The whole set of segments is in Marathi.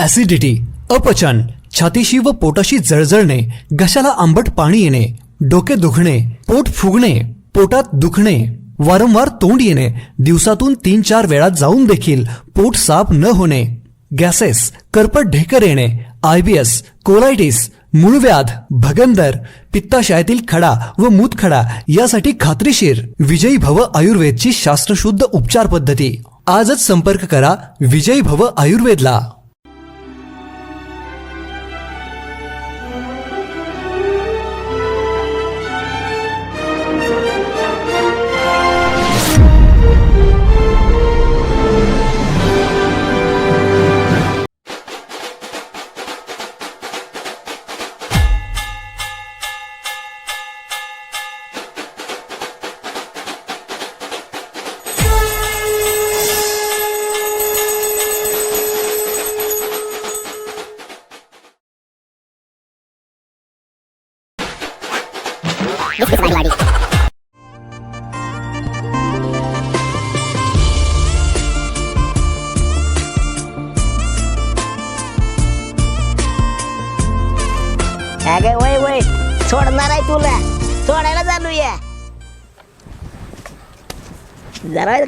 ऍसिडिटी अपचन छातीशी व पोटाशी जळजळणे घशाला आंबट पाणी येणे डोके दुखणे पोट फुगणे पोटात दुखणे वारंवार तोंड येणे दिवसातून तीन चार वेळा जाऊन देखील पोट साफ न होणे गॅसेस करपट ढेकर येणे आयबीएस कोलायटिस मूळव्याध भगंदर पित्ताशयातील खडा व मूतखडा यासाठी खात्रीशीर विजयी भव आयुर्वेदची शास्त्रशुद्ध उपचार पद्धती. आजच संपर्क करा विजयी भव आयुर्वेदला.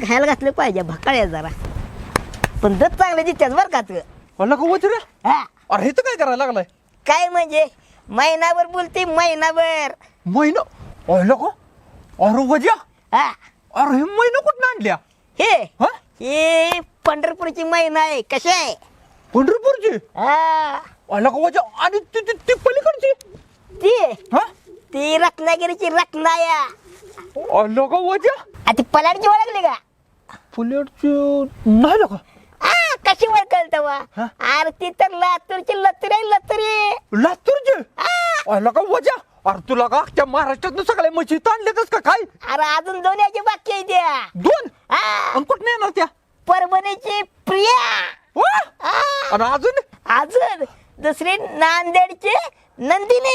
खायला घातलं पाहिजे भकाळ आहे जरा. पण दत चांगले दिसतात बरं का तू? का वज्र हा. अरे हे तर काय करायला लागलाय? काय म्हणजे? महिनाभर बोलते महिनाभर महिना अरे वजा हा. अरे हे महिना कुठं आणल्या? हे हा? हे पंढरपूरची महिना आहे. कशी आहे? पंढरपूरची? हा. अहिला का वजा आणि ती ती- ती पलीकडची? ती? हा? ती रत्नागिरीची रत्नाया. अहिला का वजा आ, ती पलाडची ओळखली का? पुलेटची नाही का आ, कशी ओळखल तेव्हा? हा? अरे ती तर लातूरची लतरी आहे लतरी. लातूरची? आ, अहिला का वजा. अरे तुला का त्या महाराष्ट्रातनं सगळ्या म्हशी आणल्यातच का काय? अरे अजून दोन याची बाकी आहे त्या. दोन? आ, आणि कुठं येणार त्या? परभणीची प्रिया. वा! आ, आणि अजून? अजून? दुसरी नांदेडची नंदिनी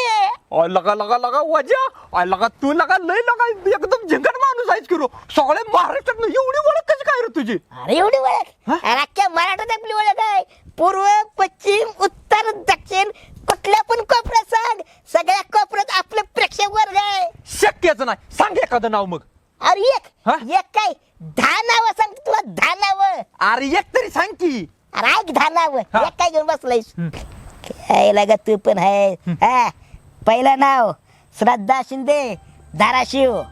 अ, लगा लगा लगा वजा. अ, लगा तू लगा लय लगा एकदम झंगट माणूस आहेस की रो. सगळ्या महाराष्ट्रात एवढी ओळख कशी काय रे तुझी? अरे एवढी ओळख? हा? अरे अख्ख्या मराठात आपली ओळख आहे. पूर्व पश्चिम उत्तर दक्षिण कुठल्या पण कोपऱ्यात सांग. सगळ्या कोपऱ्यात आपलं प्रेक्षक वर्ग आहे. शक्यच नाही. सांग एखादं नाव मग. अरे एक हा? एक काय? दहा नावं सांग तुला दहा नावं. अरे एक तरी सांग की. अरे ऐक दहा नावं. हा. एक काय घेऊन बसलायस? यायला का तू पण आहे हा पहिलं नाव श्रद्धा शिंदे धाराशिव.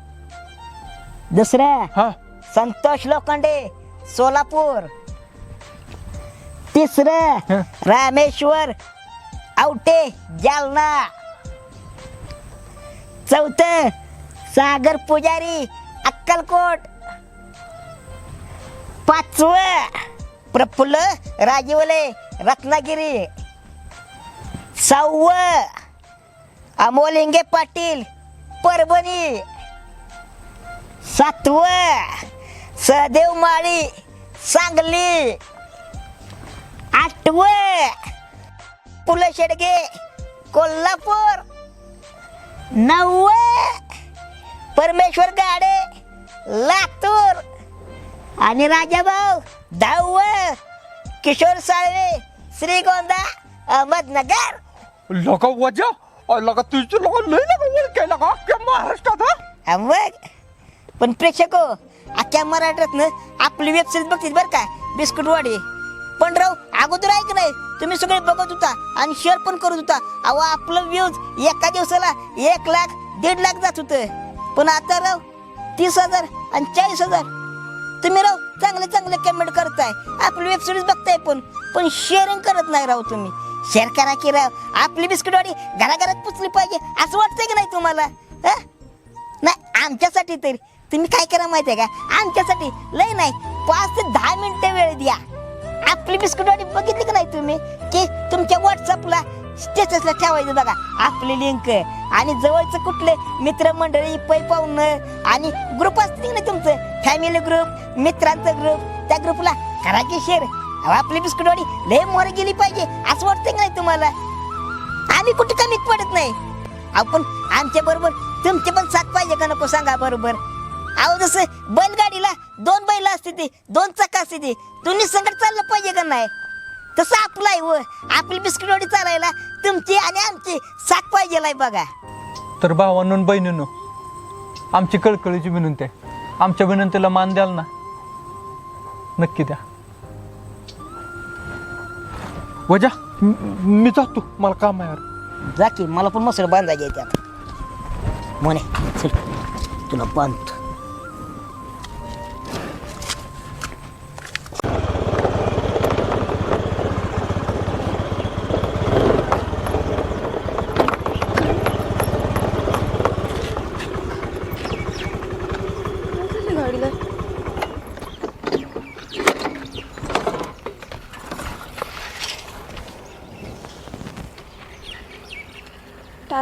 दुसरं हा. संतोष लोखंडे सोलापूर. तिसरं. रामेश्वर आवटे जालना. चौथं सागर पुजारी अक्कलकोट. पाचवं प्रफुल्ल राजीवले रत्नागिरी. सव्व अमोलिंगे पाटील परभणी. सातवं. सहदेव माळी सांगली. आठवं. पु शेडगे कोल्हापूर. नववं. परमेश्वर गाडे लातूर. आणि राजाभाऊ दहावं. किशोर साळवे श्रीगोंदा अहमदनगर. लगा वजा अ, लगा तुझी लगा लय लगा ओळख आहे लगा? अख्ख्या महाराष्ट्रात हा हा मग पण प्रेक्षक हो अख्ख्या मराठीतनं आपली वेब सिरीज बघतील बरं का बिस्कुट वाडी पण राव अगोदर ऐक नाही तुम्ही सगळे बघत होता आणि शेअर पण करत होता. अहो आपलं व्ह्यूज एका दिवसाला एक लाख दीड लाख जात होतं. पण आता राव तीस हजार आणि चाळीस हजार. तुम्ही राव चांगले चांगले कमेंट करताय. आपली वेब सिरीज बघताय पण पण शेअरिंग करत नाही राव तुम्ही. शेअर करा की राव. आपली बिस्कुटवाडी घराघरात पुचली पाहिजे. असं वाटतंय की नाही तुम्हाला? नाही आमच्यासाठी तरी. तुम्ही काय करा माहिती आहे का? आमच्यासाठी लय नाही पाच ते दहा मिनिटं वेळ द्या. आपली बिस्कुटवाडी बघितली की नाही तुम्ही? की तुमच्या व्हॉट्सअपला स्टेटसला ठेवायचं बघा आपली लिंक आणि जवळचं कुठले मित्रमंडळी पै पाहुणं आणि ग्रुप असतील की नाही तुमचं? फॅमिली ग्रुप मित्रांचा ग्रुप त्या ग्रुपला करा की शेअर अहो आपली बिस्कुटवाडी लय मोर गेली पाहिजे असं वाटतंय की नाही तुम्हाला? आम्ही कुठे कमीत पडत नाही. आपण आमच्या बरोबर तुमची पण साथ पाहिजे का नको सांगा बरोबर? अहो जसं बैलगाडीला दोन बैल असते ते दोन चाक असते ते दोन्ही संकट चाललं पाहिजे का नाही? तसं आपलं आहे व आपली बिस्किटवाडी चालायला तुमची आणि आमची साथ पाहिजे बघा. तर भावांनो आणि बहिणींनो आमची कळकळीची विनंती आहे. आमच्या विनंतीला मान द्याल ना? नक्की द्या. वजा म- मी जातो मला काम आहे यार. जा की मला पण मसर बांधायची आहे त्यात मोने चल तुला बांधतो गाडीला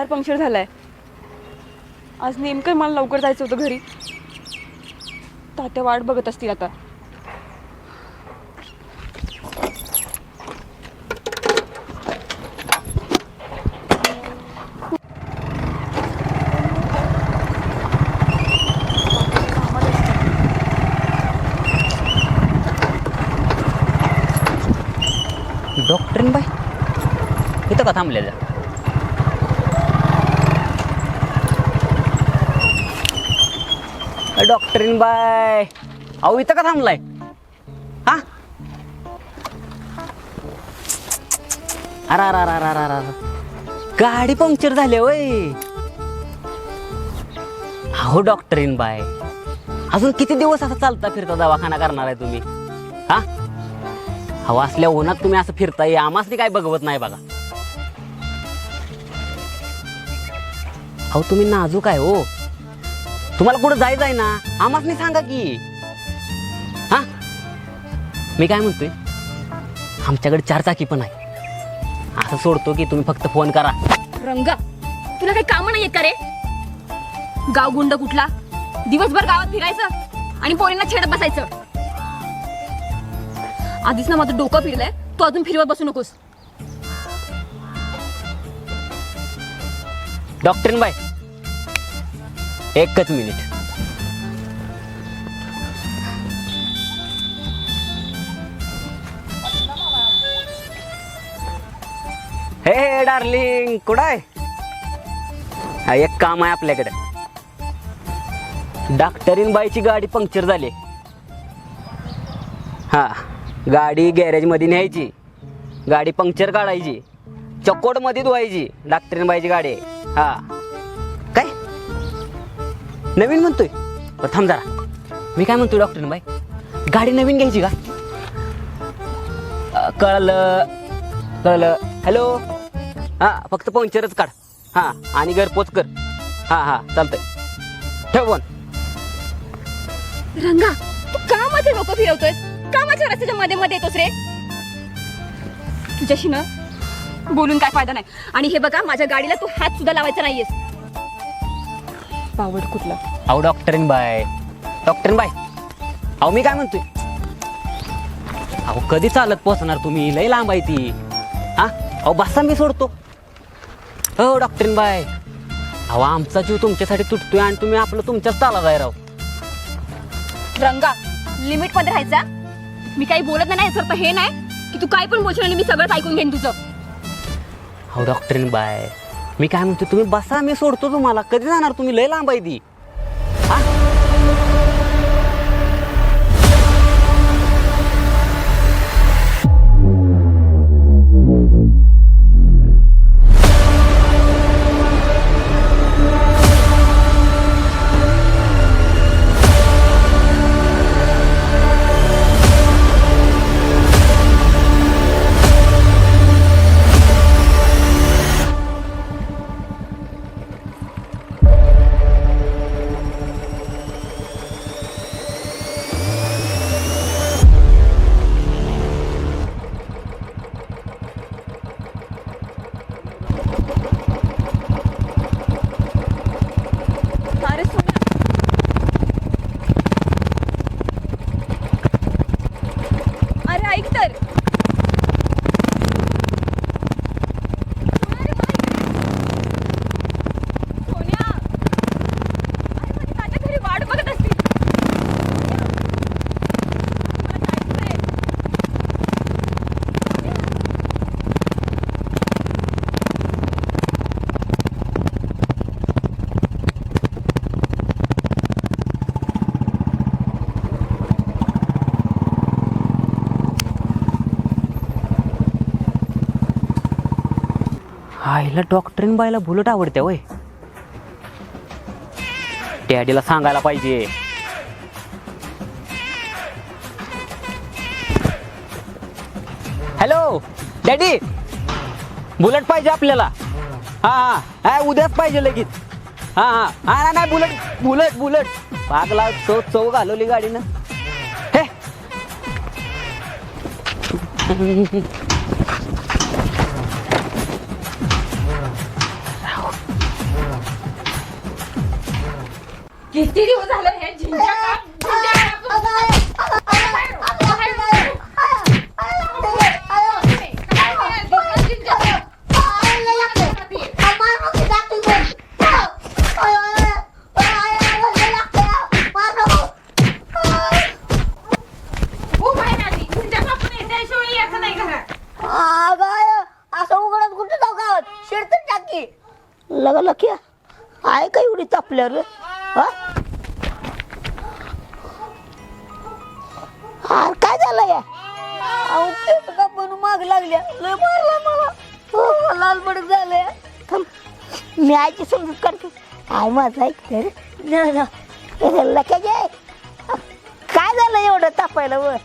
टायर पंक्चर झालाय. आज नेमकं मला लवकर जायचं होतं घरी. तात्या वाट बघत असतील आता. डॉक्टरीन बाय इथं का थांबलेलं? डॉक्टरीन बाय अहो इथं का थांबलाय? हा? अरा अरा गाडी पंक्चर झाली वय अहो डॉक्टरीन बाय अजून किती दिवस असं चालता फिरता दवाखाना करणार आहे तुम्ही? हा? हवा असल्या उन्हात तुम्ही असं फिरताय आमासनी काय बघवत नाही बघा. अहो तुम्ही नाजूक आहे हो. तुम्हाला कुठं जायचं आहे ना? आमासनी सांगा की. हा? मी काय म्हणतोय? आमच्याकडे चार चाकी पण आहे. असं सोडतो की तुम्ही फक्त फोन करा. रंगा तुला काही कामं नाही येत का रे? गाव गुंड कुठला? दिवसभर गावात फिरायचं आणि पोरींना छेडत बसायचं. आधीच ना माझं डोकं फिरलंय तू अजून फिरवत बसू नकोस. डॉक्टरीन बाय. एकच मिनिट. हे हे डार्लिंग कुठं आहे एक काम आहे आपल्याकडे. डॉक्टरीन बाईची गाडी पंक्चर झाली. हा गाडी गॅरेजमध्ये न्यायची. गाडी पंक्चर काढायची. चकोटमध्ये धुवायची डॉक्टरीन बाईची गाडी. हा. नवीन म्हणतोय. बरं थांब जरा. मी काय म्हणतोय डॉक्टर बाई? गाडी नवीन घ्यायची का? कळलं. कळलं. हॅलो हां फक्त पंक्चरच काढ. हां आणि घरपोच कर. हां हां चालतंय. ठेव फोन. रंगा तू का माझे डोकं फिरवतोयस. का माझ्या रस्त्याच्या मध्ये मध्ये येतोस रे. तुझ्याशी ना बोलून काय फायदा नाही. आणि हे बघा माझ्या गाडीला तू हात सुद्धा लावायचा नाहीयेस. पावड कुठला? अहो डॉक्टरीन बाय. डॉक्टरीन बाय. अहो मी काय म्हणतोय? अहो कधी चालत पोहोचणार तुम्ही? लय लांब आहे ती. हा? अहो बसा मी सोडतो. हो डॉक्टरीन बाय. अहो आमचा जीव तुमच्यासाठी तुटतोय आणि तुम्ही आपलं तुमच्याच चाला जाय राव. रंगा लिमिटमध्ये राहायचा? मी काही बोलत नाही याचा अर्थ हे नाही की तू काय पण बोलशील आणि मी सगळंच ऐकून घेईन तुझं. हो डॉक्टरीन बाय. मी काय म्हणतो तुम्ही बसा मी सोडतो तुम्हाला. कधी जाणार तुम्ही? लय लांब आहे ती. ह्याला डॉक्टरीन बायला बुलेट आवडते वय डॅडीला सांगायला पाहिजे. Hello daddy. बुलेट पाहिजे आपल्याला. हा हा. हा उद्याच पाहिजे लगेच. हा हा. हा नाही, बुलट बुलेट बुलेट. बुलेट पागला चौ चव घालवली गाडीनं. हे. किती दिवस झाले हे झिंजा काम झिंजा जाऊ गावात शिरत टाकी लगा लकी आहे का एवढी तापल्यावर हा काय झालं या? पण माग लागल्या. लय मारला मला. हो, लाल झालंय. थांब. मी आईची समजूत काढते. आय माझं ऐकते. रे न- न. लक्या जे. काय झालं एवढं तापायला वर?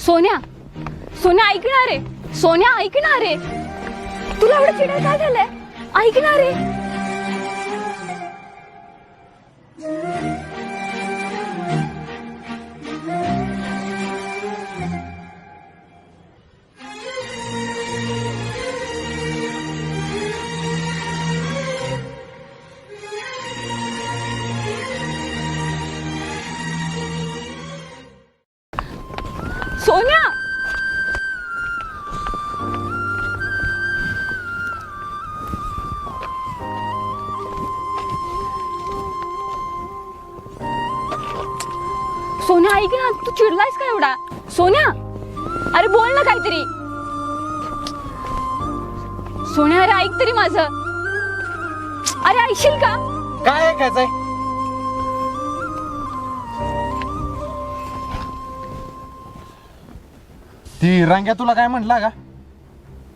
सोन्या सोन्या ऐकणार? रे सोन्या ऐकणार? रे तुला एवढं चिडाय काय झालंय? ऐकणार? रे सोन्या? अरे बोल ना काहीतरी. सोन्या अरे ऐक तरी माझं. अरे ऐकशील का? काय ऐकायचंय? ती रंग्या तुला काय म्हटला का?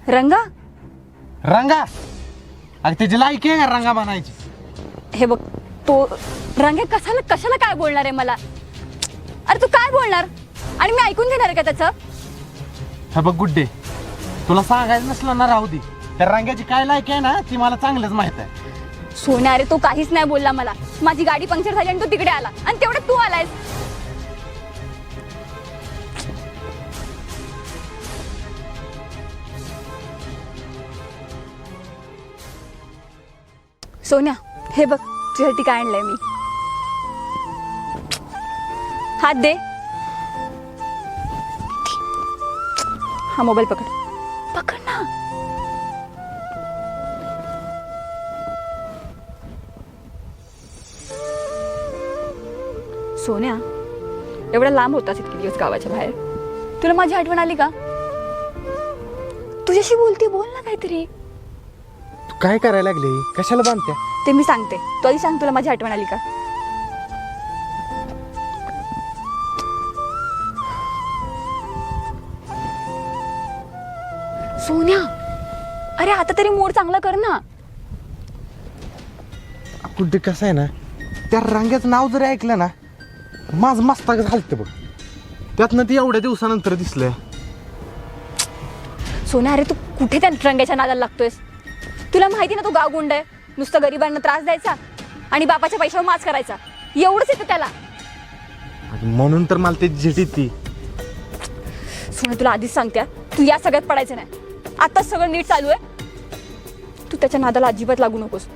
रंगा? रंगा? अरे त्याची लायकी आहे का रंगा म्हणायची? हे बघ तो रंगे कशाला कशाला काय बोलणार आहे मला? अरे तू काय बोलणार? आणि मी ऐकून घेणार आहे का त्याचं? हा बघ गुड्डे तुला सांगायचं नसलं ना राहू दे. त्या रंग्याची काय लायकी आहे ना ती मला चांगलंच माहीत आहे. सोन्या अरे तो काहीच नाही बोलला मला. माझी गाडी पंक्चर झाली आणि तो तिकडे आला. आणि तेवढ्यात तू आलायस. सोन्या हे बघ तुझ्यासाठी काय आणलंय मी. हात दे. हा मोबाईल पकड. पकड ना. सोन्या एवढा लांब होतास इतके दिवस गावाच्या बाहेर. तुला माझी आठवण आली का? तुझ्याशी बोलते बोल ना काहीतरी. तू काय करायला लागली? कशाला बांधत्या ते मी सांगते. तू आधी सांग तुला माझी आठवण आली का? गुड्डे कसं आहे ना त्या रंग्याचं नाव जरी ऐकलं ना माझं मस्तक झालतं बघ. त्यातनं ती एवढ्या दिवसानंतर दिसलंय. सोन्या अरे तू कुठे त्या रंगाच्या नादाला लागतोयस? तुला माहिती ना तो गावगुंड आहे. नुसतं गरिबांना त्रास द्यायचा आणि बापाच्या पैशावर माच करायचा. एवढंच येतं त्याला. म्हणून तर मला त्याची झिटी ती सोन्या तुला आधीच सांगते तू या सगळ्यात पडायचं नाही. आताच सगळं नीट चालू आहे. तू त्याच्या नादाला अजिबात लागू नकोस.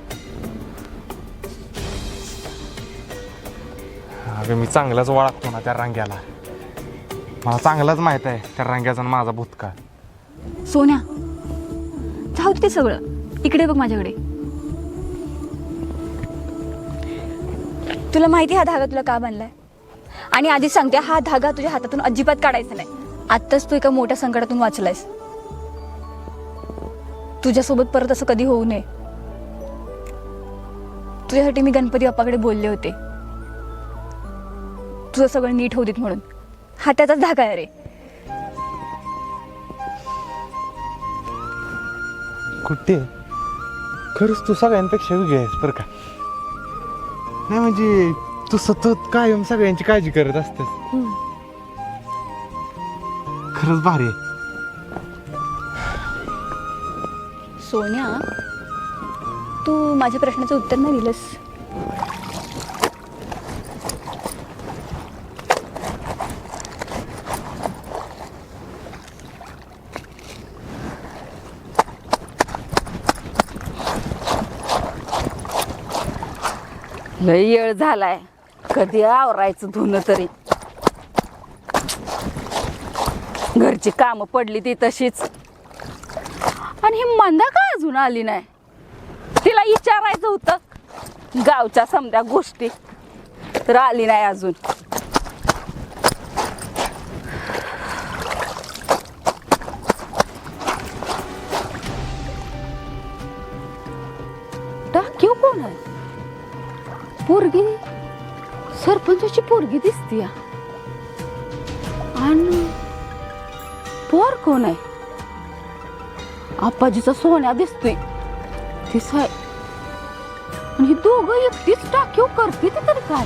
अगं मी चांगलाच ओळखतो ना त्या रांग्याला. मला चांगलाच माहीत आहे त्या रांग्याचा आणि माझा भूतकाळ. सोन्या जाऊ दे ते सगळं. इकडे बघ माझ्याकडे. तुला माहिती हा धागा तुला का बनलाय? आणि आधीच सांगते हा धागा तुझ्या हातातून अजिबात काढायचा नाही. आत्ताच तू एका मोठ्या संकटातून वाचलायस. तुझ्यासोबत परत असं कधी होऊ नये. तुझ्यासाठी मी गणपती बाप्पाकडे बोलले होते. तुझं सगळं नीट होऊ देत म्हणून. हा त्याचाच धागा आहे रे. कुठे? खरंच तू सगळ्यांपेक्षा वेगळी आहेस बरं का? नाही म्हणजे तू सतत कायम सगळ्यांची काळजी करत असतेस. खरंच भारी आहे. सोन्या तू माझ्या प्रश्नाचं उत्तर नाही दिलंस. लई येळ झालाय. कधी आवरायचं धुणं तरी. घरची कामं पडली ती तशीच. आणि ही मंदा का अजून आली नाही? तिला विचारायचं होतं. गावच्या समजा गोष्टी. तर आली नाही अजून. पोरगी सरपंचाची पोरगी दिसती आणि पोर कोण आहे? आपाजीचा सोन्या दिसतोय. दिसाय आणि ही दोघं एकटीच टाकीव करते ते तरी काय?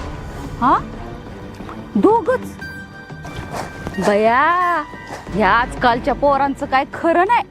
हा? दोघच. बया ह्या आजकालच्या पोरांचं काय खरं नाही.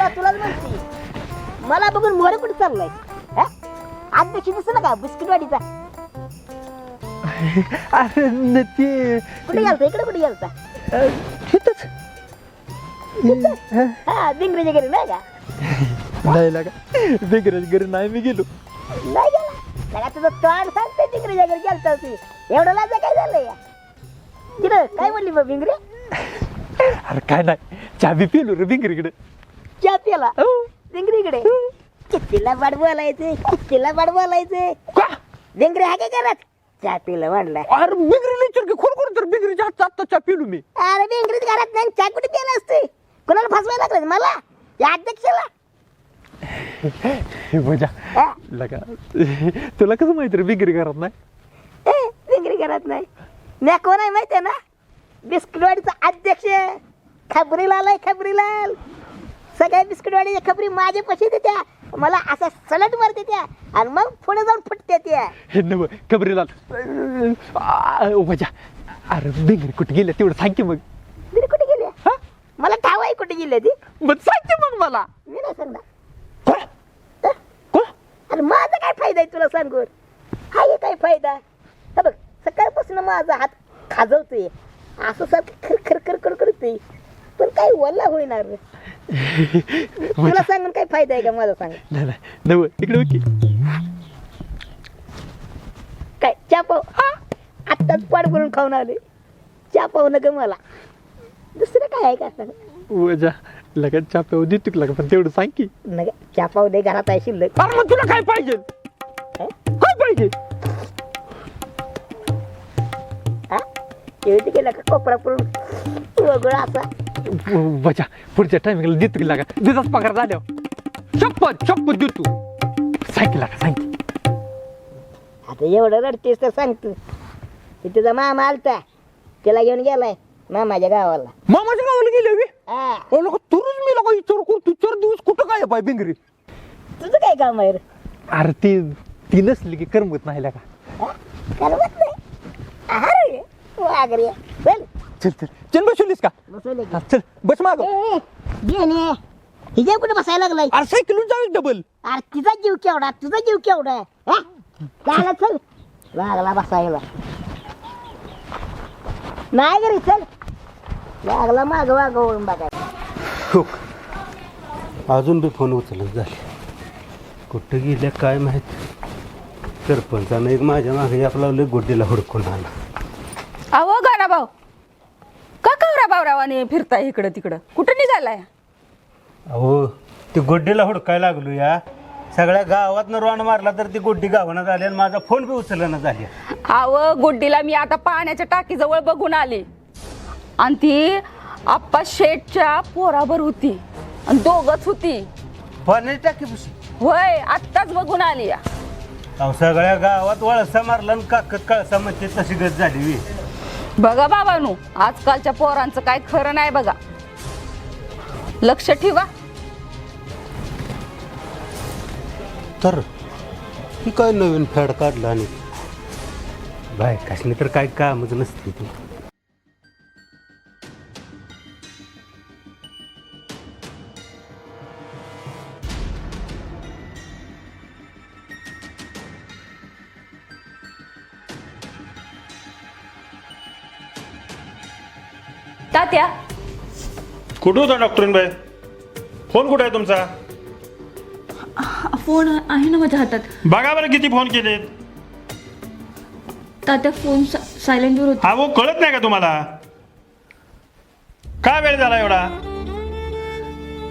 तुला तुलाच म्हणते मला बघून मोरे कुठे चाललाय? हा? अध्यक्ष दिसला का बिस्किटवाडीचा. अरे न ते कुठे गेलता? इकडे कुठे गेलता? तिथंच. हा. दिंगरीच्या घरी नाही का? नाही लागा. बेगरज घरी नाही मी गेलो. नाही गेला? लगा तुझं तोंड सांगते दिंगरीच्या घरी गेलता तू. एवढं लाजा काय झालंय? तिथं काय म्हणली बा बिंगरी? अरे काय नाही. चहा बी पिलो रे बिंगरीकडे. चहा प्याला दिंगरीकडे कितीला वाट बोलायचे कितीला वाट बोलायचे. दिंगरी हा काय करत चहा पिला वाढलाय अरे बिंगरीला विचार की खोल खोल तर बिंगरीच्या हातचा आत्ता चहा पिलो मी अरे बेंगरीत घरात नाही चहा कुठे प्याला असते? कोणाला फसवायला लागलं? मला? या अध्यक्षाला? हे मजा हा? लगा. तुला कसं माहिती रे बिंगरी घरात नाही? ए, बेंगरी घरात नाही. मी कोण आहे माहिती आहे ना? बिस्किटवाडीचा अध्यक्ष खबरीलाल आहे खबरीलाल. सगळ्या बिस्किटवाडीच्या खबरी माझ्या पशी देत्या. मला असा सलट मारते त्या आणि मग पुढे जाऊन फुटते त्या. हे नव खबरीलाल मजा अरे बिंगरी कुठे गेल्या? तेवढं सांग की मग. तिने कुठे गेली हा? मला ठाव आहे कुठे गेली ती मग सांग की मग मला. मी नाही सांगणार. कोण? कोण? आणि माझा काय फायदा आहे तुला सांगून? हाय काय फायदा? हे बघ सकाळपासून माझा हात खाजवतोय. असं सारखं खर खर खर खर करतोय. पण काही वल्ला होईना रे. तुला सांगून काय फायदा आहे का मला सांग? नाही नाही. नव इकडे बघ की. काय चहा पाव? आत्ताच पाड भरून खाऊन आले. चहा पाव नका मला. दुसरं काय आहे का सांग? मजा लगेच चहा पिऊ देतो की लगा पण तेवढं सांग की. नका चहा पाव दे घरात आहे शिल्लक. अरे मग तुला काय पाहिजे? काय पाहिजे? हा? येऊ गेला का कोपरा पडून वगळा असा. मजा पुढच्या टायमिंगला देतो की लागा. दिवसाच पगार झाल्यावर. शपथ शपथ देतो सांग की लागा सांग. आता एवढं रडतेस तर सांगतो की तुझा मामा आलता. त्याला घेऊन गेलाय मामाच्या गावाला. मामाच्या गावाला गेले मी अहो लगा तुरुच मी लगा विचार करतो चार दिवस कुठं काय पाय बिंगरी? तुझं काय काम आहे रे? अरे ती ती नसली की करमत नाही का करमत नाही? अरे वाघ रे. चल. चल चल. चल बसवलीस का बसवले हा, चल. बस माग. गेले हिच्या कुठे बसायला लागलाय? अरे सायकलून जाऊ डबल अरे तिचा जीव केवढा तुझा जीव केवढा आहे, हा? चल. लागला बसायला. नाही घरी चल. लागला माग वाग वळून बघाय अजून बी फोन उचलत झाले कुठं गेल्या काय माहीत? सरपंचानं एक माझ्या मागे आपला लय गोडीला हुडकून आला अहो गाणा भाऊ. बावरावाने फिरताय इकडं तिकडं. कुठं निघालाय? अहो ती गोड्डीला हुडकायला लागलो या. सगळ्या गावात रोण मारला तर ती गोड्डी गावानं झाली आणि माझा फोन बी उचलना झाली. अव गुड्डीला मी आता पाण्याच्या टाकीजवळ बघून आले. आणि ती आप्पा शेठच्या पोराबर होती आणि दोघच होती. पाण्याची टाकी पुशी होय आत्ताच बघून आली या. अहो सगळ्या गावात वळसा मारला आणि काकत कळसा म्हणते तशी गत झाली वी. बघा बाबानू आजकालच्या पोरांचं काय खरं नाही बघा. लक्ष ठेवा. तर ही काय नवीन फॅड काढला आणि? बायकाशनी तर काय कामच नसते ती. तात्या कुठं होता डॉक्टरीन बाई फोन कुठे आहे तुमचा? फोन आहे ना माझ्या हातात. बघा बरं किती फोन केलेत. तात्या फोन सायलेंटवर होता. हा वो कळत नाही का तुम्हाला? काय वेळ झाला एवढा?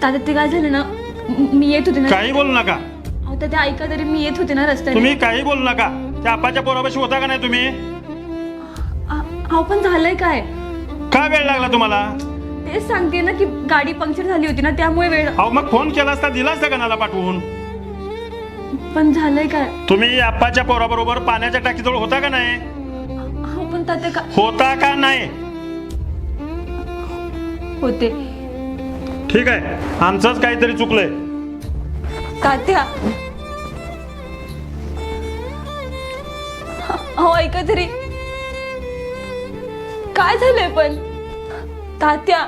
तात्या ते काय झालं ना? म- मी येत होते ना काही बोलू नका. अहो तात्या ऐका तरी मी येत होते ना रस्त्याने. तुम्ही काही बोलू नका. त्या आपाच्या पोरापाशी होता का नाही तुम्ही? अहो पण झालंय काय? काय वेळ लागला तुम्हाला? तेच सांगते ना की गाडी पंक्चर झाली होती ना त्यामुळे वेळ अहो मग फोन केला असता दिला असता कणाला पाठवून? पण झालंय काय? तुम्ही आप्पाच्या पोराबरोबर पाण्याच्या टाकीजवळ होता का नाही? अहो पण तात्या का होता का नाही? होते. ठीक आहे. आमचंच काहीतरी चुकलंय. तात्या. अहो ऐका तरी काय झालंय पण? तात्या